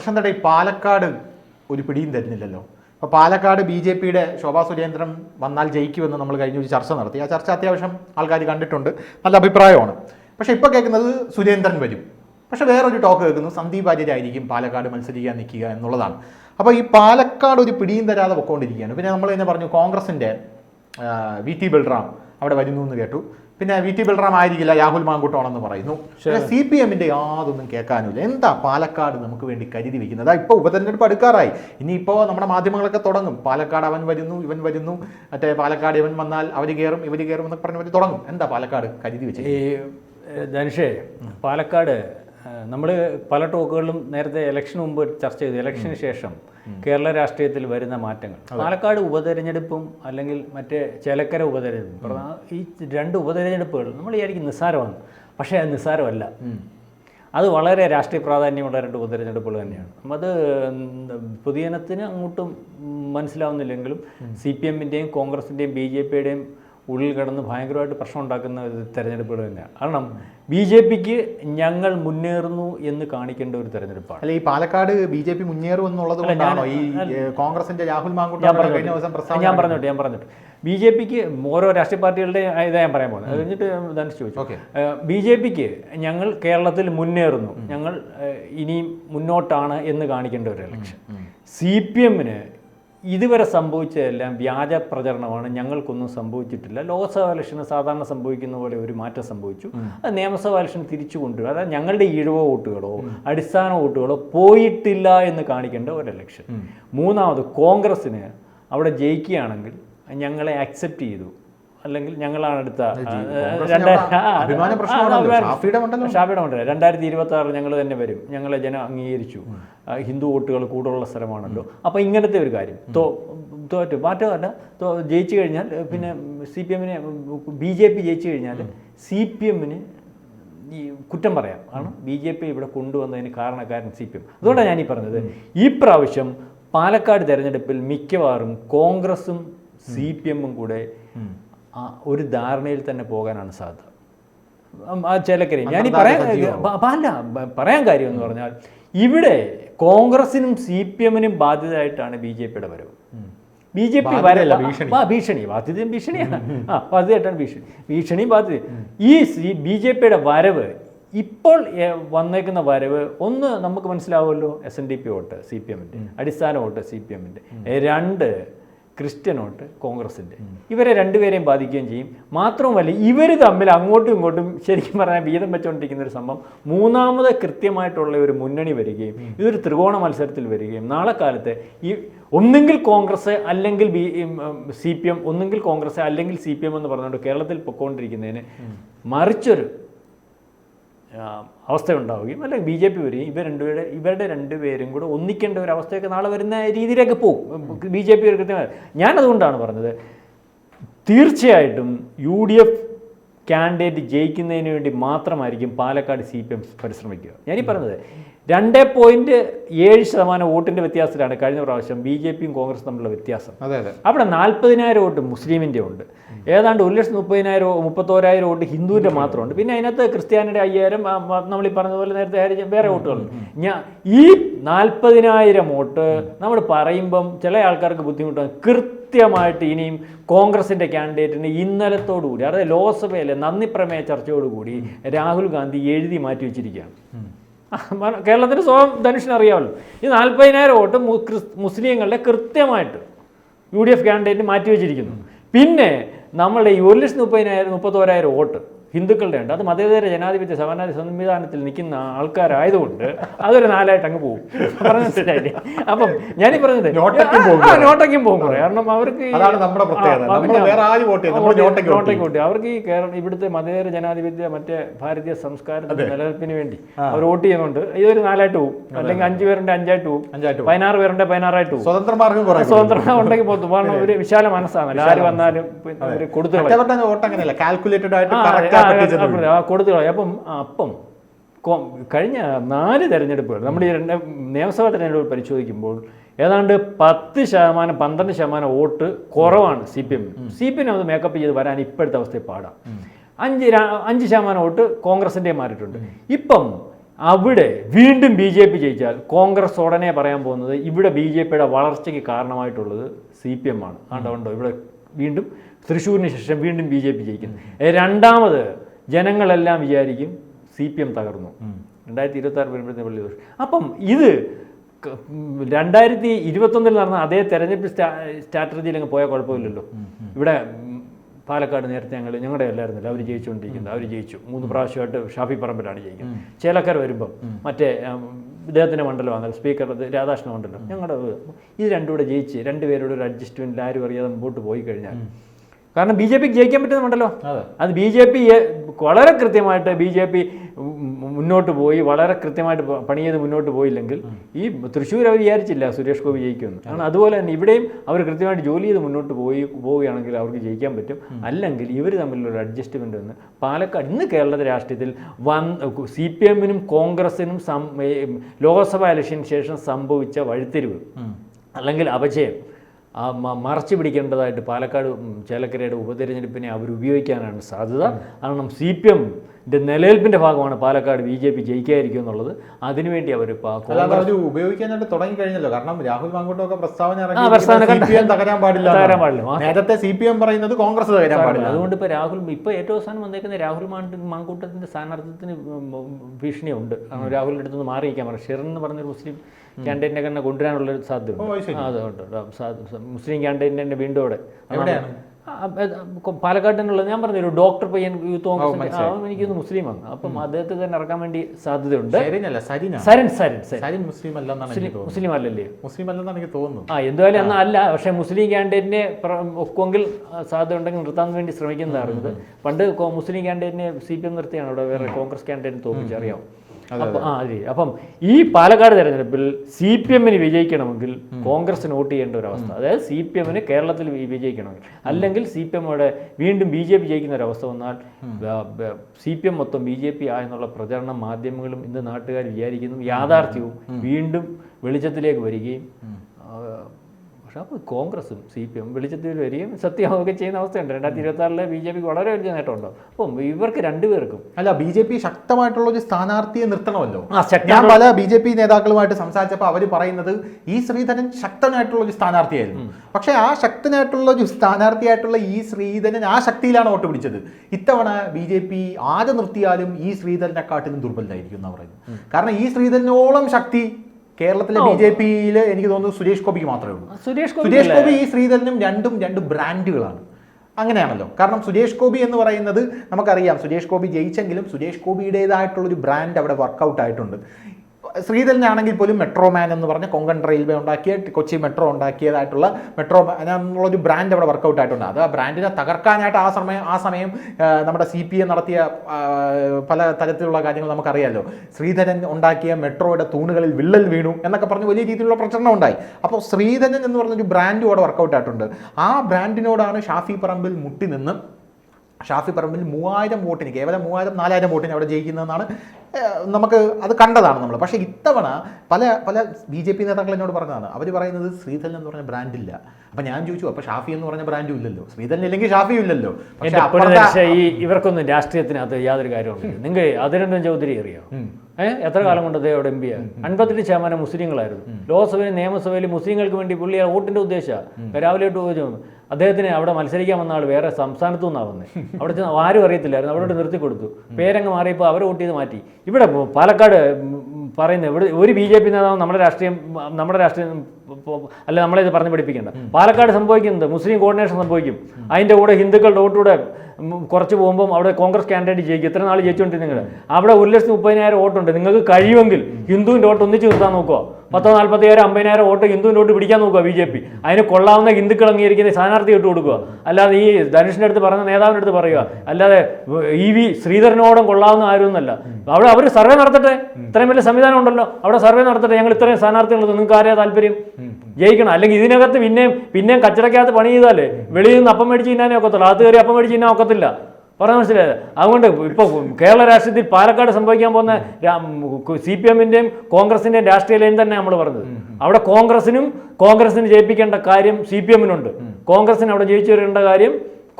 പക്ഷെ എന്താ ഈ പാലക്കാട് ഒരു പിടിയും തരുന്നില്ലല്ലോ. അപ്പോൾ പാലക്കാട് ബി ജെ പിയുടെ ശോഭാ സുരേന്ദ്രൻ വന്നാൽ ജയിക്കുമെന്ന് നമ്മൾ കഴിഞ്ഞ ഒരു ചർച്ച നടത്തി. ആ ചർച്ച അത്യാവശ്യം ആൾക്കാർ കണ്ടിട്ടുണ്ട്. നല്ല അഭിപ്രായമാണ്. പക്ഷേ ഇപ്പോൾ കേൾക്കുന്നത് സുരേന്ദ്രൻ വരും. പക്ഷേ വേറൊരു ടോക്ക് കേൾക്കുന്നു. സന്ദീപ് ആര്യരായിരിക്കും പാലക്കാട് മത്സരിക്കാൻ നിൽക്കുക എന്നുള്ളതാണ്. അപ്പോൾ ഈ പാലക്കാട് ഒരു പിടിയും തരാതെ പൊക്കോണ്ടിരിക്കുകയാണ്. പിന്നെ നമ്മൾ തന്നെ പറഞ്ഞു കോൺഗ്രസിന്റെ വി ടി ബൽറാം അവിടെ വരുന്നു എന്ന് കേട്ടു. പിന്നെ വി ടി ബൽറാം ആയിരിക്കില്ല രാഹുൽ മാങ്കുട്ടോണെന്ന് പറയുന്നു. പിന്നെ സി പി എമ്മിന്റെ യാതൊന്നും കേൾക്കാനുമില്ല എന്താ പാലക്കാട് നമുക്ക് വേണ്ടി കരുതി വെക്കുന്നത്? അതാ ഇപ്പോൾ ഉപതെരഞ്ഞെടുപ്പ് അടുക്കാറായി. ഇനിയിപ്പോൾ നമ്മുടെ മാധ്യമങ്ങളൊക്കെ തുടങ്ങും. പാലക്കാട് അവൻ വരുന്നു ഇവൻ വരുന്നു. മറ്റേ പാലക്കാട് ഇവൻ വന്നാൽ അവർ കയറും ഇവർ കയറും എന്നൊക്കെ പറഞ്ഞ് തുടങ്ങും. എന്താ പാലക്കാട് കരുതി വെച്ചത് ഈ ധനുഷേ പാലക്കാട് നമ്മൾ പല ടോക്കുകളിലും നേരത്തെ ഇലക്ഷന് മുമ്പ് ചർച്ച ചെയ്തു. ഇലക്ഷന് ശേഷം കേരള രാഷ്ട്രീയത്തിൽ വരുന്ന മാറ്റങ്ങൾ. പാലക്കാട് ഉപതെരഞ്ഞെടുപ്പും അല്ലെങ്കിൽ മറ്റേ ചേലക്കര ഉപതെരഞ്ഞെടുപ്പും. ഈ രണ്ട് ഉപതെരഞ്ഞെടുപ്പുകൾ നമ്മൾ വിചാരിക്കും നിസ്സാരമാണ്. പക്ഷേ അത് നിസ്സാരമല്ല. അത് വളരെ രാഷ്ട്രീയ പ്രാധാന്യമുള്ള രണ്ട് ഉപതെരഞ്ഞെടുപ്പുകൾ തന്നെയാണ്. അത് പൊതുജനത്തിന് അങ്ങോട്ടും മനസ്സിലാവുന്നില്ലെങ്കിലും സി പി എമ്മിന്റെയും കോൺഗ്രസിന്റെയും ബി ജെ പിയുടെയും ഉള്ളിൽ കിടന്ന് ഭയങ്കരമായിട്ട് പ്രശ്നം ഉണ്ടാക്കുന്ന ഒരു തെരഞ്ഞെടുപ്പുകൾ തന്നെയാണ്. കാരണം ബി ജെ പിക്ക് ഞങ്ങൾ മുന്നേറുന്നു എന്ന് കാണിക്കേണ്ട ഒരു തെരഞ്ഞെടുപ്പാണ്. അല്ല ഈ പാലക്കാട് ബി ജെ പി മുന്നേറും എന്നുള്ളത് കൊണ്ടാണോ? ഈ കോൺഗ്രസിന്റെ രാഹുൽ മാങ്കുട്ടി കഴിഞ്ഞ ദിവസം പറഞ്ഞോട്ടെ ഞാൻ പറഞ്ഞോട്ടെ ഞാൻ പറഞ്ഞിട്ട്. ബി ജെ പിക്ക് ഓരോ രാഷ്ട്രീയ പാർട്ടികളുടെ ഇതാ ഞാൻ പറയാൻ പോകുന്നത്. അത് കഴിഞ്ഞിട്ട് ധനുഷ് ചോദിച്ചു. ഓക്കെ. ബി ജെ പിക്ക് ഞങ്ങൾ കേരളത്തിൽ മുന്നേറുന്നു. ഞങ്ങൾ ഇനിയും മുന്നോട്ടാണ് എന്ന് കാണിക്കേണ്ട ഒരു ഇലക്ഷൻ സി പി എമ്മിന് ഇതുവരെ സംഭവിച്ചതെല്ലാം വ്യാജ പ്രചരണമാണ്. ഞങ്ങൾക്കൊന്നും സംഭവിച്ചിട്ടില്ല. ലോക്സഭാ ഇലക്ഷന് സാധാരണ സംഭവിക്കുന്ന പോലെ ഒരു മാറ്റം സംഭവിച്ചു. അത് നിയമസഭാ ഇലക്ഷൻ തിരിച്ചു കൊണ്ടുവരും. അതായത് ഞങ്ങളുടെ ഈഴവ വോട്ടുകളോ അടിസ്ഥാന വോട്ടുകളോ പോയിട്ടില്ല എന്ന് കാണിക്കേണ്ട ഒരു ഇലക്ഷൻ മൂന്നാമത് കോൺഗ്രസ്സിന് അവിടെ ജയിക്കുകയാണെങ്കിൽ ഞങ്ങളെ അക്സെപ്റ്റ് ചെയ്തു. അല്ലെങ്കിൽ ഞങ്ങളാണ് എടുത്ത ഷാഫിയുടെ മണ്ഡലം രണ്ടായിരത്തി ഇരുപത്തി ആറ് ഞങ്ങൾ തന്നെ വരും. ഞങ്ങളെ ജനം അംഗീകരിച്ചു. ഹിന്ദു വോട്ടുകൾ കൂടുതലുള്ള സ്ഥലമാണല്ലോ. അപ്പോൾ ഇങ്ങനത്തെ ഒരു കാര്യം. തോറ്റു. മാറ്റമല്ല. ജയിച്ചു കഴിഞ്ഞാൽ പിന്നെ സി പി എമ്മിനെ ബി ജെ പി ജയിച്ചു കഴിഞ്ഞാൽ സി പി എമ്മിന് ഈ കുറ്റം പറയാം. ആണ് ബി ജെ പി ഇവിടെ കൊണ്ടുവന്നതിന് കാരണക്കാരൻ സി പി എം. അതുകൊണ്ടാണ് ഞാനീ ഈ പറഞ്ഞത് ഈ പ്രാവശ്യം പാലക്കാട് തെരഞ്ഞെടുപ്പിൽ മിക്കവാറും കോൺഗ്രസും സി പി എമ്മും കൂടെ ഒരു ധാരണയിൽ തന്നെ പോകാനാണ് സാധ്യത. ചേലക്കരയും ഞാൻ ഈ പറയാൻ അല്ല പറയാൻ കാര്യം എന്ന് പറഞ്ഞാൽ ഇവിടെ കോൺഗ്രസിനും സി പി എമ്മിനും ബാധ്യതയായിട്ടാണ് ബി ജെ പിയുടെ വരവ്. ബി ജെ പി വരല്ല. ഭീഷണി. ഭീഷണി. ബാധ്യതയും ഭീഷണിയാണ്. ആ ബാധ്യതയായിട്ടാണ് ഭീഷണി. ഭീഷണിയും ബാധ്യത ഈ സി ബി ജെ പിയുടെ വരവ് ഇപ്പോൾ വന്നേക്കുന്ന വരവ് ഒന്ന് നമുക്ക് മനസ്സിലാവുമല്ലോ S N D P vote C P എമ്മിന്റെ. അടിസ്ഥാന വോട്ട് സി പി എമ്മിന്റെ. രണ്ട് ക്രിസ്ത്യൻ വോട്ട് കോൺഗ്രസിന്റെ ഇവരെ രണ്ടുപേരെയും ബാധിക്കുകയും ചെയ്യും. മാത്രവുമല്ല ഇവർ തമ്മിൽ അങ്ങോട്ടും ഇങ്ങോട്ടും ശരിക്കും പറഞ്ഞാൽ വീതം വെച്ചുകൊണ്ടിരിക്കുന്ന ഒരു സംഭവം മൂന്നാമത് കൃത്യമായിട്ടുള്ള ഒരു മുന്നണി വരികയും ഇതൊരു ത്രികോണ മത്സരത്തിൽ വരികയും നാളെ കാലത്ത് ഈ ഒന്നുകിൽ കോൺഗ്രസ് അല്ലെങ്കിൽ ബി സി പി എം ഒന്നുകിൽ കോൺഗ്രസ് അല്ലെങ്കിൽ സി പി എം എന്ന് പറഞ്ഞുകൊണ്ട് കേരളത്തിൽ പൊക്കോണ്ടിരിക്കുന്നതിന് മറിച്ചൊരു അവസ്ഥയുണ്ടാവുകയും അല്ലെങ്കിൽ ബി ജെ പി വരികയും ഇവർ രണ്ടുപേരുടെ ഇവരുടെ രണ്ടുപേരും കൂടെ ഒന്നിക്കേണ്ട ഒരു അവസ്ഥയൊക്കെ നാളെ വരുന്ന രീതിയിലേക്ക് പോകും. ബി ജെ പി ഒരു കൃത്യമായി ഞാനതുകൊണ്ടാണ് പറഞ്ഞത് തീർച്ചയായിട്ടും യു ഡി എഫ് കാൻഡിഡേറ്റ് ജയിക്കുന്നതിന് വേണ്ടി മാത്രമായിരിക്കും പാലക്കാട് സി പി എം പരിശ്രമിക്കുക. ഞാനീ പറഞ്ഞത് രണ്ട് പോയിന്റ് ഏഴ് ശതമാനം വോട്ടിന്റെ വ്യത്യാസത്തിലാണ് കഴിഞ്ഞ പ്രാവശ്യം ബി ജെ പിയും കോൺഗ്രസും തമ്മിലുള്ള വ്യത്യാസം. അതെ അതെ. അവിടെ നാൽപ്പതിനായിരം വോട്ട് മുസ്ലിമിന്റെ ഉണ്ട്. ഏതാണ്ട് ഒരു ലക്ഷത്തി മുപ്പതിനായിരം മുപ്പത്തോരായിരം വോട്ട് ഹിന്ദുവിന്റെ മാത്രമുണ്ട്. പിന്നെ അതിനകത്ത് ക്രിസ്ത്യാനിയുടെ അയ്യായിരം നമ്മൾ ഈ പറഞ്ഞതുപോലെ നേരത്തെ വേറെ വോട്ടുകളുണ്ട്. ഞാൻ ഈ നാൽപ്പതിനായിരം വോട്ട് നമ്മൾ പറയുമ്പം ചില ആൾക്കാർക്ക് ബുദ്ധിമുട്ടാണ്. കൃത്യമായിട്ട് ഇനിയും കോൺഗ്രസിന്റെ കാൻഡിഡേറ്റിന് ഇന്നലത്തോടുകൂടി അതായത് ലോക്സഭയിലെ നന്ദി പ്രമേയ ചർച്ചയോടുകൂടി രാഹുൽ ഗാന്ധി എഴുതി മാറ്റി വെച്ചിരിക്കുകയാണ്. കേരളത്തിന് സ്വയം ധനുഷനറിയാമല്ലോ ഈ നാൽപ്പതിനായിരം വോട്ട് മുസ്ലിങ്ങളുടെ കൃത്യമായിട്ട് യു ഡി എഫ് കാൻഡിഡേറ്റ് മാറ്റിവെച്ചിരിക്കുന്നു പിന്നെ നമ്മളുടെ ഈ ഒരു ലക്ഷത്തി മുപ്പതിനായിരം മുപ്പത്തോരായിരം വോട്ട്. ഹിന്ദുക്കളുടെ ഉണ്ട്. അത് മതേതര ജനാധിപത്യ സമാനാധി സംവിധാനത്തിൽ നിൽക്കുന്ന ആൾക്കാരായതുകൊണ്ട് അതൊരു നാലായിട്ട് അങ്ങ് പോകും. മനസ്സിലായില്ലേ? അപ്പം ഞാനീ പറഞ്ഞത് നോട്ടയ്ക്കും പോകും. കുറേ. കാരണം അവർക്ക്. നോട്ടയ്ക്ക് വോട്ട് അവർക്ക് ഈ കേരളം ഇവിടുത്തെ മതേതര ജനാധിപത്യ മറ്റേ ഭാരതീയ സംസ്കാരത്തിന്റെ നിലനിൽപ്പിന് വേണ്ടി അവർ വോട്ട് ചെയ്യുന്നുണ്ട്. ഇതൊരു നാലായിട്ട് പോകും. അല്ലെങ്കിൽ അഞ്ചു പേരുണ്ട് അഞ്ചായിട്ട് പോകും. പതിനാറ് പേരുണ്ട് പതിനാറായിട്ട് പോകും. സ്വതന്ത്രമാർ സ്വതന്ത്രം ഉണ്ടെങ്കിൽ പോകും കാരണം ഒരു വിശാല മനസ്സാണല്ലോ. ആര് വന്നാലും കൊടുത്തു കാൽക്കുലേറ്റഡ് ആയിട്ട് കൊടുത്തു കളയും. അപ്പം അപ്പം കഴിഞ്ഞ നാല് തെരഞ്ഞെടുപ്പുകൾ നമ്മുടെ ഈ രണ്ട് നിയമസഭാ തെരഞ്ഞെടുപ്പ് പരിശോധിക്കുമ്പോൾ ഏതാണ്ട് പത്ത് ശതമാനം പന്ത്രണ്ട് ശതമാനം വോട്ട് കുറവാണ് C P M. C P M അത് മേക്കപ്പ് ചെയ്ത് വരാൻ ഇപ്പോഴത്തെ അവസ്ഥയിൽ പാടാം. അഞ്ച് അഞ്ച് ശതമാനം വോട്ട് കോൺഗ്രസിന്റെ മാറിയിട്ടുണ്ട്. ഇപ്പം അവിടെ വീണ്ടും ബി ജെ പി ജയിച്ചാൽ കോൺഗ്രസ് ഉടനെ പറയാൻ പോകുന്നത് ഇവിടെ ബി ജെ പിയുടെ വളർച്ചയ്ക്ക് കാരണമായിട്ടുള്ളത് സി പി എം ആണ്. ആണ്ടോ ഇവിടെ വീണ്ടും തൃശ്ശൂരിന് ശേഷം വീണ്ടും ബി ജെ പി ജയിക്കുന്നു. ഏ, രണ്ടാമത് ജനങ്ങളെല്ലാം വിചാരിക്കും സി പി എം തകർന്നു. രണ്ടായിരത്തി ഇരുപത്തി ആറ് വരുമ്പോഴത്തെ വലിയ ദോഷം അപ്പം ഇത് രണ്ടായിരത്തി ഇരുപത്തൊന്നിൽ നടന്ന അതേ തെരഞ്ഞെടുപ്പ് സ്റ്റാ സ്ട്രാറ്റജിയിൽ അങ്ങ് പോയാൽ കുഴപ്പമില്ലല്ലോ. ഇവിടെ പാലക്കാട് നേരത്തെ ഞങ്ങൾ ഞങ്ങളുടെ അല്ലായിരുന്നില്ല. അവർ ജയിച്ചുകൊണ്ടിരിക്കുന്നത്. അവർ ജയിച്ചു. മൂന്ന് പ്രാവശ്യമായിട്ട് ഷാഫി പറമ്പിലാണ് ജയിക്കുന്നത്. ചേലക്കര വരുമ്പം മറ്റേ ഇദ്ദേഹത്തിന്റെ മണ്ഡലമാണ് സ്പീക്കർ രാധാകൃഷ്ണ മണ്ഡലം. ഞങ്ങളുടെ ഇത് രണ്ടും കൂടെ ജയിച്ച് രണ്ടുപേരോട് ഒരു അഡ്ജസ്റ്റ്മെന്റിൽ ആരും അറിയാതെ മുമ്പോട്ട് പോയി കഴിഞ്ഞാൽ കാരണം ബി ജെ പിക്ക് ജയിക്കാൻ പറ്റുന്നുണ്ടല്ലോ അതെ. ബി ജെ പി വളരെ കൃത്യമായിട്ട് ബി ജെ പി മുന്നോട്ട് പോയി വളരെ കൃത്യമായിട്ട് പണി ചെയ്ത് മുന്നോട്ട് പോയില്ലെങ്കിൽ ഈ തൃശ്ശൂർ അവർ വിചാരിച്ചില്ല സുരേഷ് ഗോപി ജയിക്കുമെന്ന്. കാരണം അതുപോലെ തന്നെ ഇവിടെയും അവർ കൃത്യമായിട്ട് ജോലി ചെയ്ത് മുന്നോട്ട് പോയി പോവുകയാണെങ്കിൽ അവർക്ക് ജയിക്കാൻ പറ്റും. അല്ലെങ്കിൽ ഇവർ തമ്മിലുള്ള ഒരു അഡ്ജസ്റ്റ്മെന്റ് വന്ന് പാലക്കാട് ഇന്ന് കേരളത്തിലെ രാഷ്ട്രീയത്തിൽ വൻ സി പി എമ്മിനും കോൺഗ്രസിനും ലോക്സഭാ ഇലക്ഷന് ശേഷം സംഭവിച്ച വഴിത്തിരിവ് അല്ലെങ്കിൽ അപജയം മറച്ചു പിടിക്കേണ്ടതായിട്ട് പാലക്കാട് ചേലക്കരയുടെ ഉപതെരഞ്ഞെടുപ്പിനെ അവർ ഉപയോഗിക്കാനാണ് സാധ്യത. കാരണം സി പി എമ്മിന്റെ നിലനിൽപ്പിന്റെ ഭാഗമാണ് പാലക്കാട് ബി ജെ പി ജയിക്കാതിരിക്കും എന്നുള്ളത്. അതിനുവേണ്ടി അവർ ഉപയോഗിക്കാനായിട്ട് തുടങ്ങി കഴിഞ്ഞല്ലോ കാരണം രാഹുൽ മാങ്കോട്ടൊക്കെ പ്രസ്താവന എം തകരാൻ പാടില്ല തകരാൻ പാടില്ല. നേരത്തെ സി പി എം പറയുന്നത് കോൺഗ്രസ് തകരാൻ പാടില്ല. അതുകൊണ്ട് ഇപ്പോൾ രാഹുൽ ഇപ്പോൾ ഏറ്റവും അവസാനം വന്നേക്കുന്ന രാഹുൽ മാണ്ട് മാങ്കൂട്ടത്തിന്റെ സ്ഥാനാർത്ഥിത്വത്തിന് ഭീഷണിയുണ്ട്. രാഹുലിന്റെ അടുത്തുനിന്ന് മാറിയിരിക്കാൻ പറഞ്ഞു ഷെറിൻ എന്ന് പറഞ്ഞൊരു മുസ്ലിം ക്യാൻഡിഡേറ്റിനെ തന്നെ കൊണ്ടുവരാനുള്ള ഒരു സാധ്യത. അതുകൊണ്ട് മുസ്ലിം ക്യാൻഡിഡേറ്റിനെ വീണ്ടും അവിടെ? പാലക്കാട് തന്നെയുള്ള ഞാൻ പറഞ്ഞു ഒരു ഡോക്ടർ പയ്യൻ യൂത്ത് കോൺഗ്രസ് എനിക്കൊന്ന് അവൻ എനിക്കൊന്ന് മുസ്ലിമാണ്. അപ്പം അദ്ദേഹത്തെ തന്നെ ഇറക്കാൻ വേണ്ടി സാധ്യതയുണ്ട്. സരൻ സരൻ മുസ്ലിം മുസ്ലിം അല്ലല്ലേ? മുസ്ലിം അല്ലെന്നാണ് എനിക്ക് തോന്നുന്നത്. ആ എന്തായാലും എന്നാൽ അല്ല പക്ഷെ മുസ്ലിം ക്യാൻഡിഡേറ്റിനെ ഒക്കുമെങ്കിൽ സാധ്യത ഉണ്ടെങ്കിൽ നിർത്താൻ വേണ്ടി ശ്രമിക്കുന്നതാണ് പണ്ട് മുസ്ലിം ക്യാൻഡിഡേറ്റിനെ സി പി എം നിർത്തിയാണ്. അവിടെ വേറെ കോൺഗ്രസ് ക്യാൻഡിഡേറ്റിനെ തോന്നിച്ച് അറിയാം അപ്പം ആ അതെ. അപ്പം ഈ പാലക്കാട് തെരഞ്ഞെടുപ്പിൽ സി പി എമ്മിന് വിജയിക്കണമെങ്കിൽ കോൺഗ്രസിന് വോട്ട് ചെയ്യേണ്ട ഒരു അവസ്ഥ. അതായത് സി പി എമ്മിന് കേരളത്തിൽ വിജയിക്കണമെങ്കിൽ. അല്ലെങ്കിൽ സി പി എമ്മോടെ വീണ്ടും ബി ജെ പി ജയിക്കുന്ന ഒരു അവസ്ഥ വന്നാൽ സി പി എം മൊത്തം ബി ജെ പി ആയെന്നുള്ള പ്രചരണം മാധ്യമങ്ങളും ഇന്ന് നാട്ടുകാർ വിചാരിക്കുന്നു. യാഥാർത്ഥ്യവും വീണ്ടും വെളിച്ചത്തിലേക്ക് വരികയും പക്ഷെ അപ്പോൾ കോൺഗ്രസും സി പി എം വെളിച്ചത്തിൽ വരികയും സത്യമാവുകയും ചെയ്യുന്ന അവസ്ഥയുണ്ട്. രണ്ടായിരത്തി ഇരുപത്തി ആറിലെ ബി ജെ പിക്ക് വളരെ വലിയ നേട്ടമുണ്ടോ. അപ്പം ഇവർക്ക് രണ്ടുപേർക്കും അല്ല ബി ജെ പി ശക്തമായിട്ടുള്ള ഒരു സ്ഥാനാർത്ഥിയെ നിർത്തണമല്ലോ. ഞാൻ പല ബി ജെ പി നേതാക്കളുമായിട്ട് സംസാരിച്ചപ്പോൾ അവർ പറയുന്നത് ഈ ശ്രീധരൻ ശക്തനായിട്ടുള്ള ഒരു സ്ഥാനാർത്ഥിയായിരുന്നു. പക്ഷേ ആ ശക്തനായിട്ടുള്ള ഒരു സ്ഥാനാർത്ഥിയായിട്ടുള്ള ഈ ശ്രീധരൻ ആ ശക്തിയിലാണ് വോട്ട് പിടിച്ചത്. ഇത്തവണ ബി ജെ പി ആരെ നിർത്തിയാലും ഈ ശ്രീധരനെക്കാട്ടിലും ദുർബലരായിരിക്കും എന്നാണ് പറയുന്നത്. കാരണം ഈ ശ്രീധരനോളം ശക്തി കേരളത്തിലെ ബി ജെ പിയിൽ എനിക്ക് തോന്നുന്നു സുരേഷ് ഗോപിക്ക് മാത്രമേ ഉള്ളൂ. സുരേഷ് സുരേഷ് ഗോപി ഈ ശ്രീധരനും രണ്ടും രണ്ട് ബ്രാൻഡുകളാണ്. അങ്ങനെയാണല്ലോ. കാരണം സുരേഷ് ഗോപി എന്ന് പറയുന്നത് നമുക്കറിയാം. സുരേഷ് ഗോപി ജയിച്ചെങ്കിലും സുരേഷ് ഗോപിയുടേതായിട്ടുള്ള ഒരു ബ്രാൻഡ് അവിടെ വർക്കൗട്ട് ആയിട്ടുണ്ട്. ശ്രീധരനാണെങ്കിൽ പോലും മെട്രോ മാൻ എന്ന് പറഞ്ഞ കൊങ്കൺ റെയിൽവേ ഉണ്ടാക്കിയ കൊച്ചി മെട്രോ ഉണ്ടാക്കിയതായിട്ടുള്ള മെട്രോ എന്നുള്ളൊരു ബ്രാൻഡ് അവിടെ വർക്കൗട്ട് ആയിട്ടുണ്ട്. അത് ആ ബ്രാൻഡിനെ തകർക്കാനായിട്ട് ആ സമയം ആ സമയം നമ്മുടെ സി പി എം നടത്തിയ പല തരത്തിലുള്ള കാര്യങ്ങൾ നമുക്കറിയാമല്ലോ ശ്രീധരൻ ഉണ്ടാക്കിയ മെട്രോയുടെ തൂണുകളിൽ വിള്ളൽ വീണു എന്നൊക്കെ പറഞ്ഞ് വലിയ രീതിയിലുള്ള പ്രചരണം ഉണ്ടായി. അപ്പോൾ ശ്രീധരൻ എന്ന് പറഞ്ഞൊരു ബ്രാൻഡും അവിടെ വർക്കൗട്ട് ആയിട്ടുണ്ട്. ആ ബ്രാൻഡിനോടാണ് ഷാഫി പറമ്പിൽ മുട്ടി നിന്ന് ഷാഫി പറമ്പിൽ മൂവായിരം വോട്ടിന് കേവലം മൂവായിരം നാലായിരം വോട്ടിന് അവിടെ ജയിക്കുന്നതെന്നാണ് നമുക്ക് അത് കണ്ടതാണ് നമ്മൾ. പക്ഷേ ഇത്തവണ പല പല ബി ജെ പി നേതാക്കൾ എന്നോട് പറഞ്ഞതാണ്. അവർ പറയുന്നത് ശ്രീധരൻ എന്ന് പറഞ്ഞ ബ്രാൻഡില്ല അപ്പം ഞാൻ ചോദിച്ചു അപ്പോൾ ഷാഫി എന്ന് പറഞ്ഞ ബ്രാൻഡും ഇല്ലല്ലോ? ശ്രീധരൻ ഇല്ലെങ്കിൽ ഷാഫിയും ഇല്ലല്ലോ. പക്ഷേ ഈ ഇവർക്കൊന്നും രാഷ്ട്രീയത്തിനകത്ത് യാതൊരു കാര്യമുണ്ട് നിങ്ങൾ അതിരഞ്ജൻ ചൗധരി അറിയോ? ഏഹ് എത്ര കാലം കൊണ്ട് അദ്ദേഹം അവിടെ എം പി അൻപത്തെട്ട് ശതമാനം മുസ്ലിങ്ങളായിരുന്നു. ലോക്സഭയിലും നിയമസഭയിലും മുസ്ലിങ്ങൾക്ക് വേണ്ടി പുള്ളി വോട്ടിന്റെ ഉദ്ദേശമാണ് രാവിലെ തൊട്ട് അദ്ദേഹത്തിന് അവിടെ മത്സരിക്കാൻ വന്ന ആൾ വേറെ സംസ്ഥാനത്തു നിന്നാണ് വന്നത് അവിടെ ചെന്ന് ആരും അറിയത്തില്ലായിരുന്നു. അവിടെ നിർത്തി കൊടുത്തു. പേരങ്ങ് മാറിയപ്പോൾ അവർ വോട്ട് ചെയ്ത് മാറ്റി. ഇവിടെ പാലക്കാട് ഉം, ഇവിടെ ഒരു ബി ജെ പി നേതാവ് നമ്മുടെ രാഷ്ട്രീയം നമ്മുടെ രാഷ്ട്രീയം അല്ല നമ്മളെ ഇത് പറഞ്ഞ് പഠിപ്പിക്കേണ്ട പാലക്കാട് സംഭവിക്കുന്നത് മുസ്ലിം കോർഡിനേഷൻ സംഭവിക്കും. അതിന്റെ കൂടെ ഹിന്ദുക്കളുടെ വോട്ടൂടെ കുറച്ച് പോകുമ്പോൾ അവിടെ കോൺഗ്രസ് കാൻഡിഡേറ്റ് ജയിക്കും. എത്ര നാൾ ജയിച്ചുകൊണ്ടിരുന്നത് അവിടെ ഒരു ലക്ഷത്തി മുപ്പതിനായിരം വോട്ടുണ്ട്. നിങ്ങൾക്ക് കഴിയുമെങ്കിൽ ഹിന്ദുവിന്റെ വോട്ട് ഒന്നിച്ച് നിർത്താൻ നോക്കുക. പത്തോ നാൽപ്പത്തിയായിരം അമ്പതിനായിരം വോട്ട് ഹിന്ദുവിന്റെ വോട്ട് പിടിക്കാൻ നോക്കുക ബി ജെ പി. അതിന് കൊള്ളാവുന്ന ഹിന്ദുക്കൾ അംഗീകരിക്കുന്ന സ്ഥാനാർത്ഥി ഇട്ട് കൊടുക്കുക. അല്ലാതെ ഈ ധനുഷിന്റെ അടുത്ത് പറഞ്ഞ നേതാവിന്റെ അടുത്ത് പറയുക. അല്ലാതെ ഇ വി ശ്രീധരനോടും കൊള്ളാവുന്ന ആരുമൊന്നല്ല അവിടെ അവർ സർവേ നടത്തട്ടെ. ഇത്രയും വലിയ സംവിധാനം ഉണ്ടല്ലോ. അവിടെ സർവേ നടത്തട്ടെ. ഞങ്ങൾ ഇത്രയും സ്ഥാനാർത്ഥികൾ നിങ്ങൾക്ക് ആരെയാ താല്പര്യം? ജയിക്കണം. അല്ലെങ്കിൽ ഇതിനകത്ത് പിന്നെയും പിന്നെയും കച്ചടക്കകത്ത് പണി ചെയ്താലേ വെളിയിൽ നിന്ന് അപ്പം മേടിച്ച് തിന്നാനേ ഒക്കത്തുള്ളൂ. അത് കയറി അപ്പം മേടിച്ച് തിന്നാൻ ഒക്കത്തില്ല. പറഞ്ഞ മനസ്സിലായത് അതുകൊണ്ട് ഇപ്പോൾ കേരള രാഷ്ട്രീയത്തിൽ പാലക്കാട് സംഭവിക്കാൻ പോകുന്ന സി പി എമ്മിന്റെയും കോൺഗ്രസിന്റെയും രാഷ്ട്രീയ ലൈൻ തന്നെ നമ്മൾ പറഞ്ഞത്. അവിടെ കോൺഗ്രസിനും കോൺഗ്രസിന് ജയിപ്പിക്കേണ്ട കാര്യം സി പി എമ്മിനുണ്ട് കോൺഗ്രസിന് അവിടെ ജയിച്ചു വരേണ്ട കാര്യം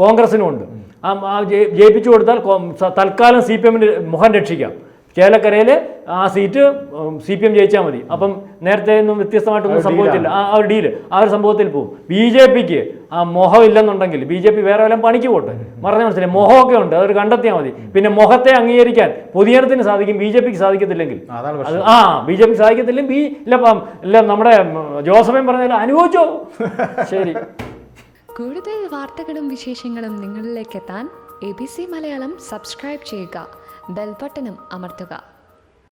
കോൺഗ്രസിനും ഉണ്ട് ആ ജയിപ്പിച്ചു കൊടുത്താൽ തൽക്കാലം സി പി എമ്മിന് മുഖം രക്ഷിക്കാം. ചേലക്കരയിൽ ആ സീറ്റ് സി പി എം ജയിച്ചാൽ മതി. അപ്പം നേരത്തെ ഒന്നും വ്യത്യസ്തമായിട്ടൊന്നും സംഭവിച്ചില്ല. ആ ആ ഒരു ഡീൽ ആ ഒരു സംഭവത്തിൽ പോകും ബി ജെ പിക്ക് ആ മോഹം ഇല്ലെന്നുണ്ടെങ്കിൽ ബി ജെ പി വേറെ വല്ലതും പണിക്ക് പോട്ടെ? പറഞ്ഞ മനസ്സിലായി? മോഹമൊക്കെ ഉണ്ട്. അതൊരു കണ്ടെത്തിയാൽ മതി. പിന്നെ മുഖത്തെ അംഗീകരിക്കാൻ പൊതുജനത്തിന് സാധിക്കും ബി ജെ പിക്ക് സാധിക്കത്തില്ലെങ്കിൽ. അത് ആ ബി ജെ പിക്ക് സാധിക്കത്തില്ലെങ്കിൽ ബി ഇല്ല നമ്മുടെ ജോസഫേം ജോസഫൻ പറഞ്ഞാൽ അനുഭവിച്ചോ? ശരി. കൂടുതൽ വാർത്തകളും വിശേഷങ്ങളും നിങ്ങളിലേക്ക് എത്താൻ A B C Malayalam subscribe ചെയ്യുക. ബെൽബട്ടനും അമർത്തുക